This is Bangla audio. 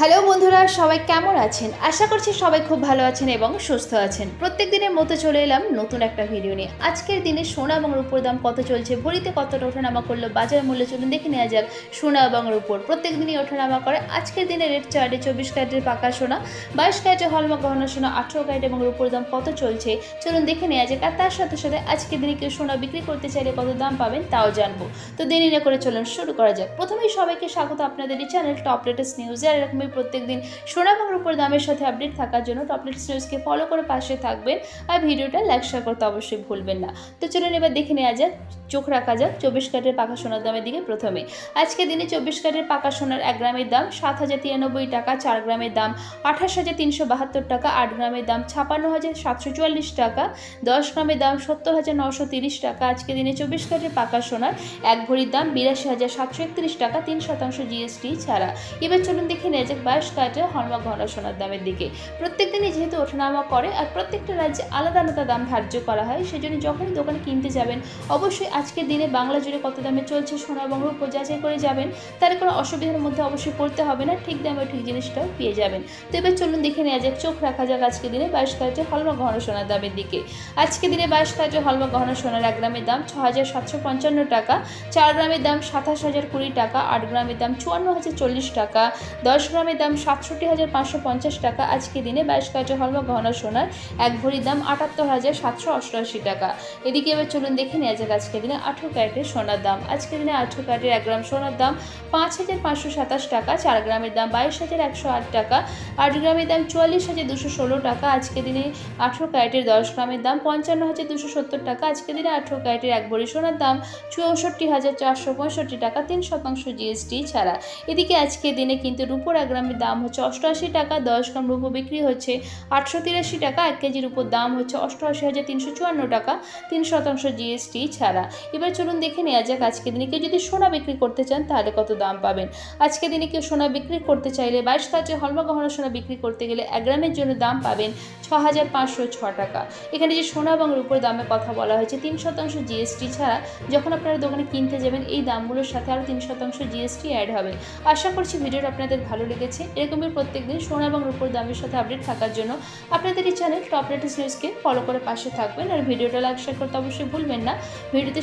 হ্যালো বন্ধুরা, সবাই কেমন আছেন? আশা করছি সবাই খুব ভালো আছেন এবং সুস্থ আছেন। প্রত্যেক দিনের মতো চলে এলাম নতুন একটা ভিডিও নিয়ে। আজকের দিনে সোনা এবং রূপোর দাম কত চলছে, ভরিতে কতটা ওঠানামা করল বাজার মূল্য চলুন দেখে নেওয়া যাক। সোনা এবং রূপোর প্রত্যেক দিনই ওঠানামা করে। আজকের দিনে রেট চার্টে চব্বিশ ক্যারেটের পাকা সোনা, বাইশ ক্যারেটে হলমার্ক গহনা সোনা, আঠেরো ক্যারেট এবং রূপোর দাম কত চলছে, চলুন দেখে নেওয়া যাক। আর তার সাথে সাথে আজকের দিনে কেউ সোনা বিক্রি করতে চাইলে কত দাম পাবেন তাও জানব। তো দেরি না করে চলুন শুরু করা যাক। প্রথমেই সবাইকে স্বাগত আপনাদের এই চ্যানেল টপ লেটেস্ট নিউজে আর এরকমই প্রত্যেকদিন সোনা এবং রূপোর দামের সাথে আপডেট থাকার জন্য টপলেট নিউজকে ফলো করে পাশে থাকবেন। আর ভিডিওটা লাইক শেয়ার করতে অবশ্যই ভুলবেন না। তো চলুন এবার দেখে নেওয়া যাক চোখ রাখা যাক, চব্বিশ ক্যারেটের পাকা সোনার দামের দিকে প্রথমে। আজকে দিনে চব্বিশ ক্যারেটের পাকা সোনার এক গ্রামের দাম সাত হাজার তিরানব্বই টাকা, চার গ্রামের দাম আঠাশ হাজার তিনশো বাহাত্তর টাকা, আট গ্রামের দাম ছাপান্ন হাজার সাতশো চুয়াল্লিশ টাকা, দশ গ্রামের দাম সত্তর হাজার নশো তিরিশ টাকা। আজকে দিনে চব্বিশ ক্যারেটের পাকা সোনার এক ভরির দাম বিরাশি হাজার সাতশো একত্রিশ টাকা, তিন শতাংশ জিএসটি ছাড়া। এবার চলুন দেখে নেওয়া যাক বাইশ ক্যারেটের হলমার্ক ঘন সোনার দামের দিকে। প্রত্যেক দিনই যেহেতু ওঠানামা করে আর প্রত্যেকটা রাজ্যে আলাদা আলাদা দাম ধার্য করা হয়, সেজন্য যখনই দোকানে কিনতে যাবেন, অবশ্যই আজকের দিনে বাংলা জুড়ে কত দামে চলছে সোনা এবং রূপো যাচাই করে যাবেন তাহলে কোনো অসুবিধার মধ্যে অবশ্যই পড়তে হবে না, ঠিক দামে ঠিক জিনিসটাও পেয়ে যাবেন। তো এবার চলুন দেখে নেওয়া যাক, চোখ রাখা যাক আজকে দিনে বাইশ ক্যারেটের হলমার্ক ঘন সোনার দামের দিকে। আজকে দিনে বাইশ ক্যারেটের হলমার্ক গহনা সোনার এক গ্রামের দাম ছ হাজার সাতশো পঞ্চান্ন টাকা, চার গ্রামের দাম সাতাশ হাজার কুড়ি টাকা, আট গ্রামের দাম চুয়ান্ন হাজার চল্লিশ টাকা, দশ গ্রামের দাম সাতষট্টি হাজার পাঁচশো পঞ্চাশ টাকা আজকে দিনে বাইশ ক্যারেটের হলমার্ক গহনা সোনার এক ভরির দাম আটাত্তর হাজার সাতশো অষ্টআশি টাকা। এদিকে এবার চলুন দেখে নেওয়া যাক আজকে দিনে আঠেরো ক্যারেটের সোনার দাম। আজকে দিনে আঠেরো ক্যারেটের এক গ্রাম সোনার দাম পাঁচ হাজার পাঁচশো সাতাশ টাকা, চার গ্রামের দাম বাইশ হাজার একশো আট টাকা, আট গ্রামের দাম চুয়াল্লিশ হাজার দুশো ষোলো টাকা। আজকে দিনে আঠেরো ক্যারেটের দশ গ্রামের দাম পঞ্চান্ন হাজার দুশো সত্তর টাকা। আজকে দিনে আঠেরো ক্যারেটের এক ভরি সোনার দাম চৌষট্টি হাজার চারশো পঁয়ষট্টি টাকা, তিন শতাংশ জিএসটি ছাড়া। এদিকে আজকে দিনে কিন্তু রুপোর এক গ্রামের দাম হচ্ছে অষ্টআশি টাকা, দশ গ্রাম রুপো বিক্রি হচ্ছে আটশো তিরাশি টাকা, এক কেজির উপর দাম হচ্ছে অষ্টআশি হাজার তিনশো চুয়ান্ন টাকা, তিন শতাংশ জিএসটি ছাড়া। এবার চলুন দেখে নেওয়া যাক আজকে দিনে কেউ যদি সোনা বিক্রি করতে চান তাহলে কত দাম পাবেন। আজকে দিনে কেউ সোনা বিক্রি করতে চাইলে বাইশ কাজে হলমা গহনা সোনা বিক্রি করতে গেলে এক গ্রামের জন্য দাম পাবেন ছ পাঁচশো ছ টাকা। এখানে যে সোনা এবং রূপোর দামের কথা বলা হয়েছে, তিন শতাংশ জিএসটি ছাড়া যখন আপনারা দোকানে কিনতে যাবেন, এই দামগুলোর সাথে আরও তিন শতাংশ জিএসটি অ্যাড হবে। আশা করছি ভিডিওটা আপনাদের ভালো লেগেছে। এরকমই প্রত্যেকদিন সোনা এবং রূপোর দামের সাথে আপডেট থাকার জন্য আপনাদের এই চ্যানেল টপ লেটেস্ট নিউজকে ফলো করে পাশে থাকবেন। আর ভিডিওটা লাইক, শেয়ার করতে অবশ্যই ভুলবেন না। ভিডিওতে